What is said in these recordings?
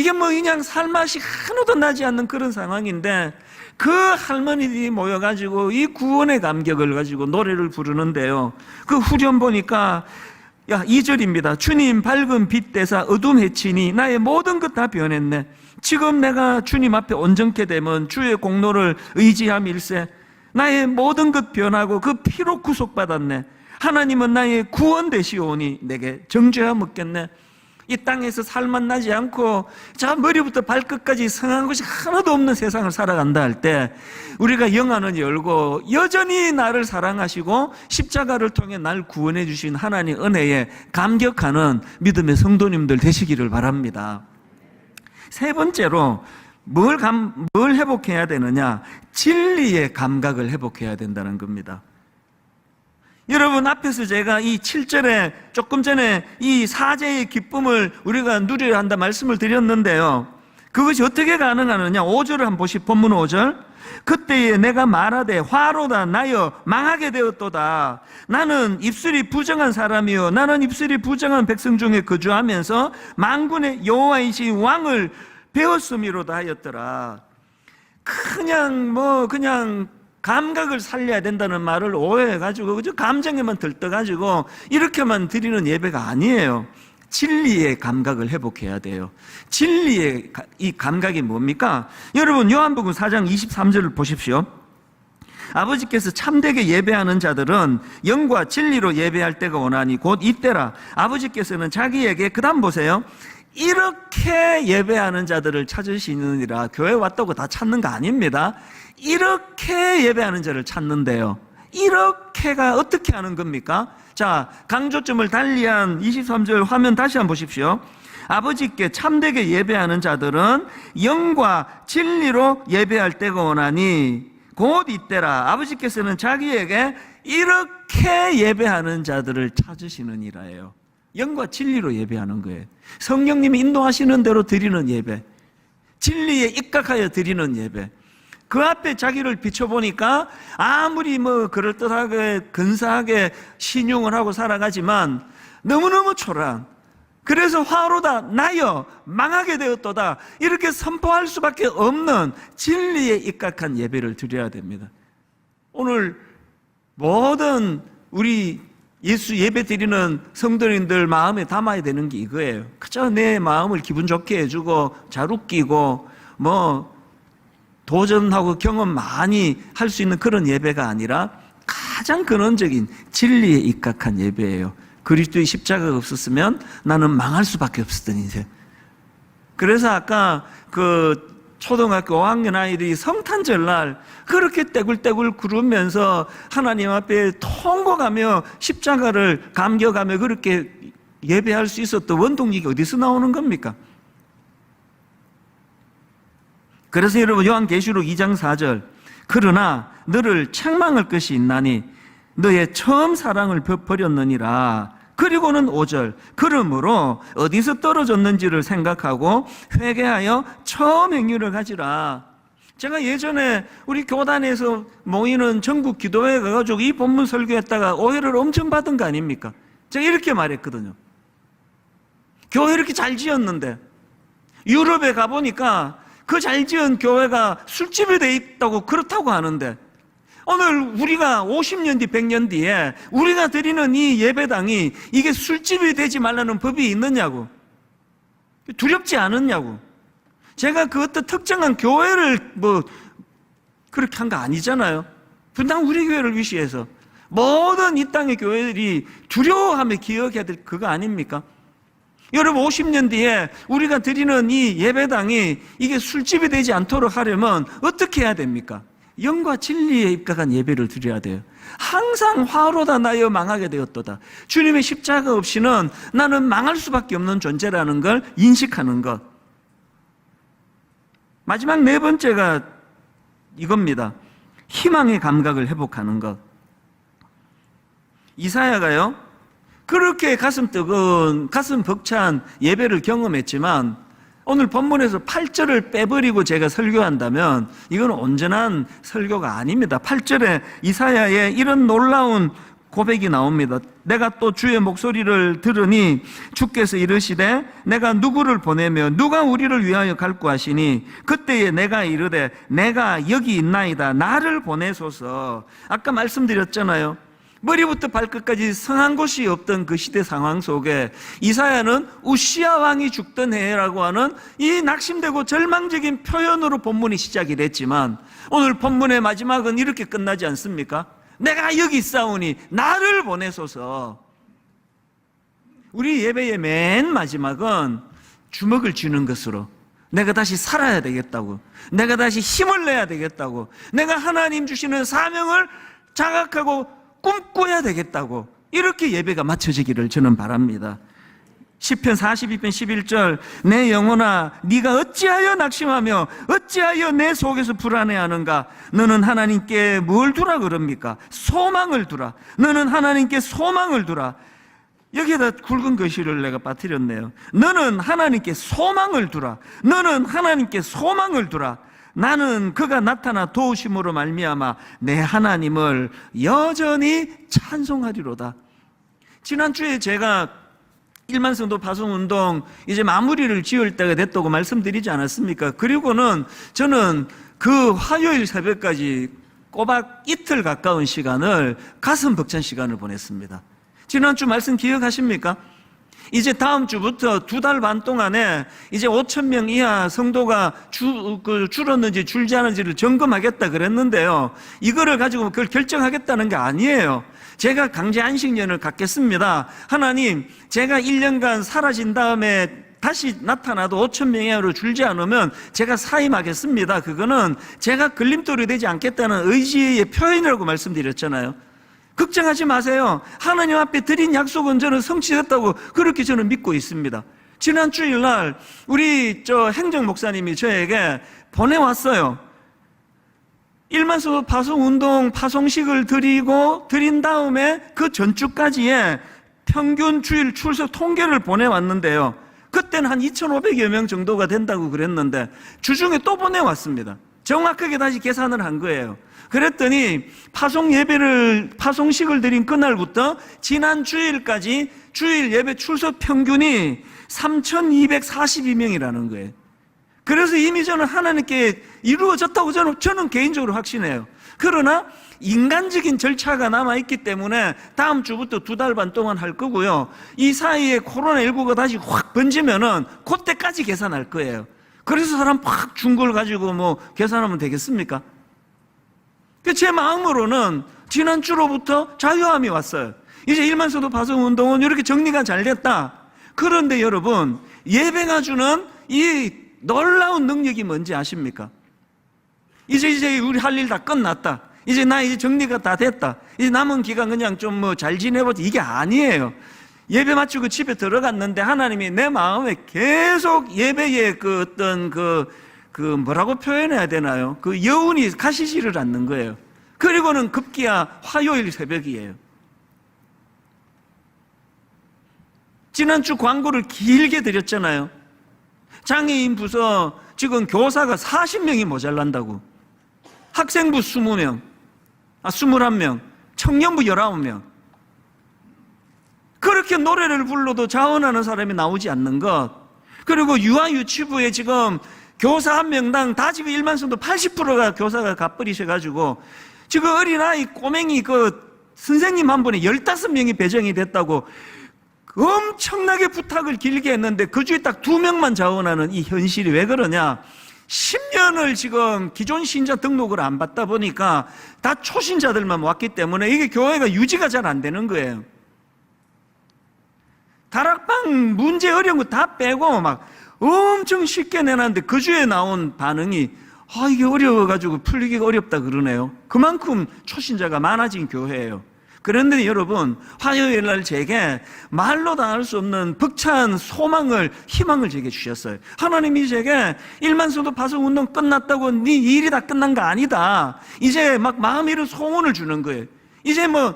이게 뭐 그냥 살맛이 하나도 나지 않는 그런 상황인데 그 할머니들이 모여가지고 이 구원의 감격을 가지고 노래를 부르는데요. 그 후렴 보니까 야, 2절입니다. 주님 밝은 빛 대사 어둠 해치니 나의 모든 것 다 변했네. 지금 내가 주님 앞에 온전케 되면 주의 공로를 의지함일세. 나의 모든 것 변하고 그 피로 구속받았네. 하나님은 나의 구원 되시오니 내게 정죄하 먹겠네. 이 땅에서 살만 나지 않고 저 머리부터 발끝까지 성한 것이 하나도 없는 세상을 살아간다 할 때 우리가 영안을 열고 여전히 나를 사랑하시고 십자가를 통해 날 구원해 주신 하나님 은혜에 감격하는 믿음의 성도님들 되시기를 바랍니다. 세 번째로 뭘, 감, 뭘 회복해야 되느냐? 진리의 감각을 회복해야 된다는 겁니다. 여러분 앞에서 제가 이 7절에 조금 전에 이 사제의 기쁨을 우리가 누려야 한다 말씀을 드렸는데요. 그것이 어떻게 가능하느냐? 5절을 한번 보시 본문 5절. 그때에 내가 말하되 화로다 나여 망하게 되었도다. 나는 입술이 부정한 사람이요 나는 입술이 부정한 백성 중에 거주하면서 만군의 여호와이신 왕을 배웠음이로다 하였더라. 그냥 뭐 그냥 감각을 살려야 된다는 말을 오해해가지고 그저 감정에만 들떠가지고 이렇게만 드리는 예배가 아니에요. 진리의 감각을 회복해야 돼요. 진리의 가- 이 감각이 뭡니까? 여러분 요한복음 4장 23절을 보십시오. 아버지께서 참되게 예배하는 자들은 영과 진리로 예배할 때가 오나니 곧 이때라. 아버지께서는 자기에게 그다음 보세요. 이렇게 예배하는 자들을 찾으시느니라. 교회 왔다고 다 찾는 거 아닙니다. 이렇게 예배하는 자를 찾는데요. 이렇게가 어떻게 하는 겁니까? 자, 강조점을 달리한 23절 화면 다시 한번 보십시오. 아버지께 참되게 예배하는 자들은 영과 진리로 예배할 때가 오나니 곧 이때라 아버지께서는 자기에게 이렇게 예배하는 자들을 찾으시느니라예요. 영과 진리로 예배하는 거예요. 성령님이 인도하시는 대로 드리는 예배. 진리에 입각하여 드리는 예배. 그 앞에 자기를 비춰보니까 아무리 뭐 그럴듯하게 근사하게 신용을 하고 살아가지만 너무너무 초라한 그래서 화로다 나여 망하게 되었도다 이렇게 선포할 수밖에 없는 진리에 입각한 예배를 드려야 됩니다. 오늘 모든 우리 예수 예배 드리는 성도님들 마음에 담아야 되는 게 이거예요. 그저 내 마음을 기분 좋게 해주고 잘 웃기고 뭐 도전하고 경험 많이 할 수 있는 그런 예배가 아니라 가장 근원적인 진리에 입각한 예배예요. 그리스도의 십자가가 없었으면 나는 망할 수밖에 없었던 인생. 그래서 아까 그 초등학교 5학년 아이들이 성탄절날 그렇게 떼굴떼굴 구르면서 하나님 앞에 통곡하며 십자가를 감격하며 그렇게 예배할 수 있었던 원동력이 어디서 나오는 겁니까? 그래서 여러분 요한계시록 2장 4절 그러나 너를 책망할 것이 있나니 너의 처음 사랑을 버- 버렸느니라 그리고는 5절. 그러므로 어디서 떨어졌는지를 생각하고 회개하여 처음 행위를 가지라. 제가 예전에 우리 교단에서 모이는 전국 기도회 가가지고 이 본문 설교했다가 오해를 엄청 받은 거 아닙니까? 제가 이렇게 말했거든요. 교회 이렇게 잘 지었는데 유럽에 가보니까 그 잘 지은 교회가 술집이 돼 있다고 그렇다고 하는데 오늘 우리가 50년 뒤, 100년 뒤에 우리가 드리는 이 예배당이 이게 술집이 되지 말라는 법이 있느냐고. 두렵지 않았냐고. 제가 그 어떤 특정한 교회를 뭐 그렇게 한 거 아니잖아요. 분당 우리 교회를 위시해서 모든 이 땅의 교회들이 두려워하며 기억해야 될 그거 아닙니까? 여러분 50년 뒤에 우리가 드리는 이 예배당이 이게 술집이 되지 않도록 하려면 어떻게 해야 됩니까? 영과 진리에 입각한 예배를 드려야 돼요. 항상 화로다 나여 망하게 되었도다. 주님의 십자가 없이는 나는 망할 수밖에 없는 존재라는 걸 인식하는 것. 마지막 네 번째가 이겁니다. 희망의 감각을 회복하는 것. 이사야가요, 그렇게 가슴 뜨거운, 가슴 벅찬 예배를 경험했지만, 오늘 본문에서 8절을 빼버리고 제가 설교한다면, 이건 온전한 설교가 아닙니다. 8절에 이사야의 이런 놀라운 고백이 나옵니다. 내가 또 주의 목소리를 들으니 주께서 이르시되 내가 누구를 보내며 누가 우리를 위하여 갈고 하시니 그때에 내가 이르되 내가 여기 있나이다 나를 보내소서 아까 말씀드렸잖아요. 머리부터 발끝까지 성한 곳이 없던 그 시대 상황 속에 이사야는 우시아 왕이 죽던 해라고 하는 이 낙심되고 절망적인 표현으로 본문이 시작이 됐지만 오늘 본문의 마지막은 이렇게 끝나지 않습니까? 내가 여기 있사오니 나를 보내소서. 우리 예배의 맨 마지막은 주먹을 쥐는 것으로 내가 다시 살아야 되겠다고. 내가 다시 힘을 내야 되겠다고. 내가 하나님 주시는 사명을 자각하고 꿈꿔야 되겠다고. 이렇게 예배가 맞춰지기를 저는 바랍니다. 10편 42편 11절 내 영혼아 네가 어찌하여 낙심하며 어찌하여 내 속에서 불안해하는가? 너는 하나님께 뭘 두라 그럽니까? 소망을 두라. 너는 하나님께 소망을 두라. 여기에다 굵은 글씨를 내가 빠뜨렸네요. 너는 하나님께 소망을 두라. 너는 하나님께 소망을 두라 나는 그가 나타나 도우심으로 말미암아 내 하나님을 여전히 찬송하리로다 지난주에 제가 일만 성도 파송 운동 이제 마무리를 지을 때가 됐다고 말씀드리지 않았습니까? 그리고는 저는 그 화요일 새벽까지 꼬박 이틀 가까운 시간을 가슴 벅찬 시간을 보냈습니다. 지난주 말씀 기억하십니까? 이제 다음 주부터 두 달 반 동안에 이제 5천 명 이하 성도가 주, 그 줄었는지 줄지 않은지를 점검하겠다 그랬는데요. 이거를 가지고 그걸 결정하겠다는 게 아니에요. 제가 강제 안식년을 갖겠습니다. 하나님, 제가 1년간 사라진 다음에 다시 나타나도 5천 명 이하로 줄지 않으면 제가 사임하겠습니다. 그거는 제가 걸림돌이 되지 않겠다는 의지의 표현이라고 말씀드렸잖아요. 걱정하지 마세요. 하나님 앞에 드린 약속은 저는 성취됐다고 그렇게 저는 믿고 있습니다. 지난 주일 날 우리 저 행정 목사님이 저에게 보내왔어요. 일만수 파송 운동 파송식을 드리고 드린 다음에 그 전주까지의 평균 주일 출석 통계를 보내왔는데요. 그때는 한 2,500여 명 정도가 된다고 그랬는데 주중에 또 보내왔습니다. 정확하게 다시 계산을 한 거예요. 그랬더니 파송 예배를 파송식을 드린 그날부터 지난 주일까지 주일 예배 출석 평균이 3,242명이라는 거예요. 그래서 이미 저는 하나님께 이루어졌다고 저는, 저는 개인적으로 확신해요. 그러나 인간적인 절차가 남아있기 때문에 다음 주부터 두 달 반 동안 할 거고요. 이 사이에 코로나19가 다시 확 번지면은 그때까지 계산할 거예요. 그래서 사람 팍 준 걸 가지고 뭐 계산하면 되겠습니까? 그제 마음으로는 지난 주로부터 자유함이 왔어요. 이제 일만서도 파송 운동은 이렇게 정리가 잘 됐다. 그런데 여러분, 예배가 주는 이 놀라운 능력이 뭔지 아십니까? 이제 이제 우리 할 일 다 끝났다. 이제 나 이제 정리가 다 됐다. 이제 남은 기간 그냥 좀 뭐 잘 지내보자. 이게 아니에요. 예배 마치고 집에 들어갔는데 하나님이 내 마음에 계속 예배의 그 어떤 그, 그 뭐라고 표현해야 되나요? 그 여운이 가시지를 않는 거예요. 그리고는 급기야 화요일 새벽이에요. 지난주 광고를 길게 드렸잖아요. 장애인 부서 지금 교사가 40명이 모자란다고. 학생부 20명, 아, 21명, 청년부 19명. 그렇게 노래를 불러도 자원하는 사람이 나오지 않는 것. 그리고 유아 유치부에 지금 교사 한 명당 다 지금 1만 성도 80%가 교사가 갚버리셔가지고 지금 어린아이 꼬맹이 그 선생님 한 분에 15명이 배정이 됐다고 엄청나게 부탁을 길게 했는데 그 중에 딱 두 명만 자원하는 이 현실이 왜 그러냐? 10년을 지금 기존 신자 등록을 안 받다 보니까 다 초신자들만 왔기 때문에 이게 교회가 유지가 잘 안 되는 거예요. 다락방 문제 어려운 거 다 빼고 막 엄청 쉽게 내놨는데 그 주에 나온 반응이 아, 이게 어려워가지고 풀리기가 어렵다 그러네요. 그만큼 초신자가 많아진 교회예요. 그런데 여러분, 화요일 날 제게 말로 다 할 수 없는 벅찬 소망을, 희망을 제게 주셨어요. 하나님이 제게 일만성도 파송 운동 끝났다고 네 일이 다 끝난 거 아니다. 이제 막 마음에 이런 소원을 주는 거예요. 이제 뭐,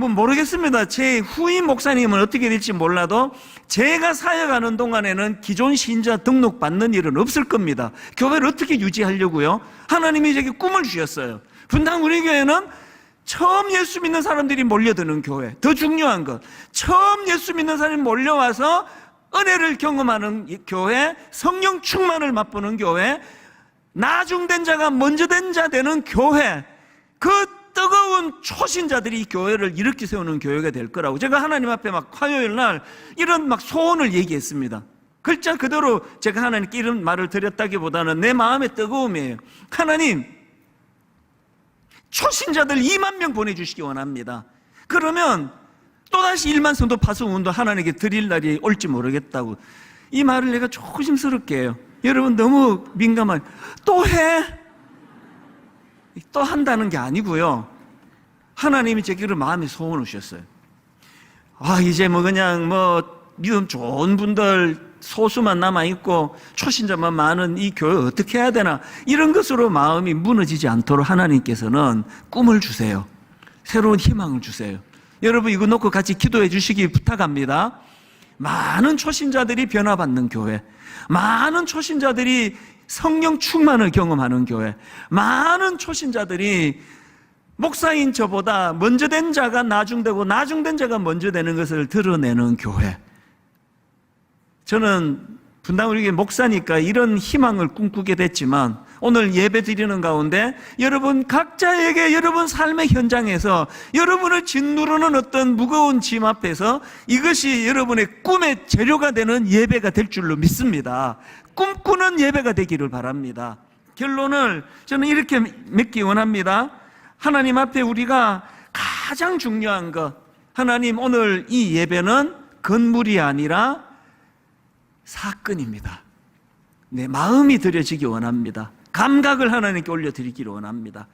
뭐 모르겠습니다. 제 후임 목사님은 어떻게 될지 몰라도 제가 사역하는 동안에는 기존 신자 등록 받는 일은 없을 겁니다. 교회를 어떻게 유지하려고요? 하나님이 제게 꿈을 주셨어요. 분당 우리 교회는 처음 예수 믿는 사람들이 몰려드는 교회. 더 중요한 것. 처음 예수 믿는 사람이 몰려와서 은혜를 경험하는 이 교회, 성령 충만을 맛보는 교회, 나중된 자가 먼저 된 자 되는 교회. 그 뜨거운 초신자들이 이 교회를 일으켜 세우는 교회가 될 거라고. 제가 하나님 앞에 막 화요일 날 이런 막 소원을 얘기했습니다. 글자 그대로 제가 하나님께 이런 말을 드렸다기보다는 내 마음의 뜨거움이에요. 하나님, 초신자들 2만 명 보내주시기 원합니다. 그러면 또다시 1만 성도 파송 운동 하나님께 드릴 날이 올지 모르겠다고. 이 말을 내가 조심스럽게 해요. 여러분 너무 민감한, 또 해? 또 한다는 게 아니고요. 하나님이 제게를 마음에 소원을 주셨어요. 아, 이제 뭐 그냥 뭐 믿음 좋은 분들 소수만 남아있고 초신자만 많은 이 교회 어떻게 해야 되나 이런 것으로 마음이 무너지지 않도록 하나님께서는 꿈을 주세요. 새로운 희망을 주세요. 여러분 이거 놓고 같이 기도해 주시기 부탁합니다. 많은 초신자들이 변화받는 교회, 많은 초신자들이 성령 충만을 경험하는 교회, 많은 초신자들이 목사인 저보다 먼저 된 자가 나중되고 나중된 자가 먼저 되는 것을 드러내는 교회. 저는 분당 우리 목사니까 이런 희망을 꿈꾸게 됐지만 오늘 예배 드리는 가운데 여러분 각자에게 여러분 삶의 현장에서 여러분을 짓누르는 어떤 무거운 짐 앞에서 이것이 여러분의 꿈의 재료가 되는 예배가 될 줄로 믿습니다. 꿈꾸는 예배가 되기를 바랍니다. 결론을 저는 이렇게 맺기 원합니다. 하나님 앞에 우리가 가장 중요한 것, 하나님 오늘 이 예배는 건물이 아니라 사건입니다. 내 마음이 드려지기 원합니다. 감각을 하나님께 올려드리기를 원합니다.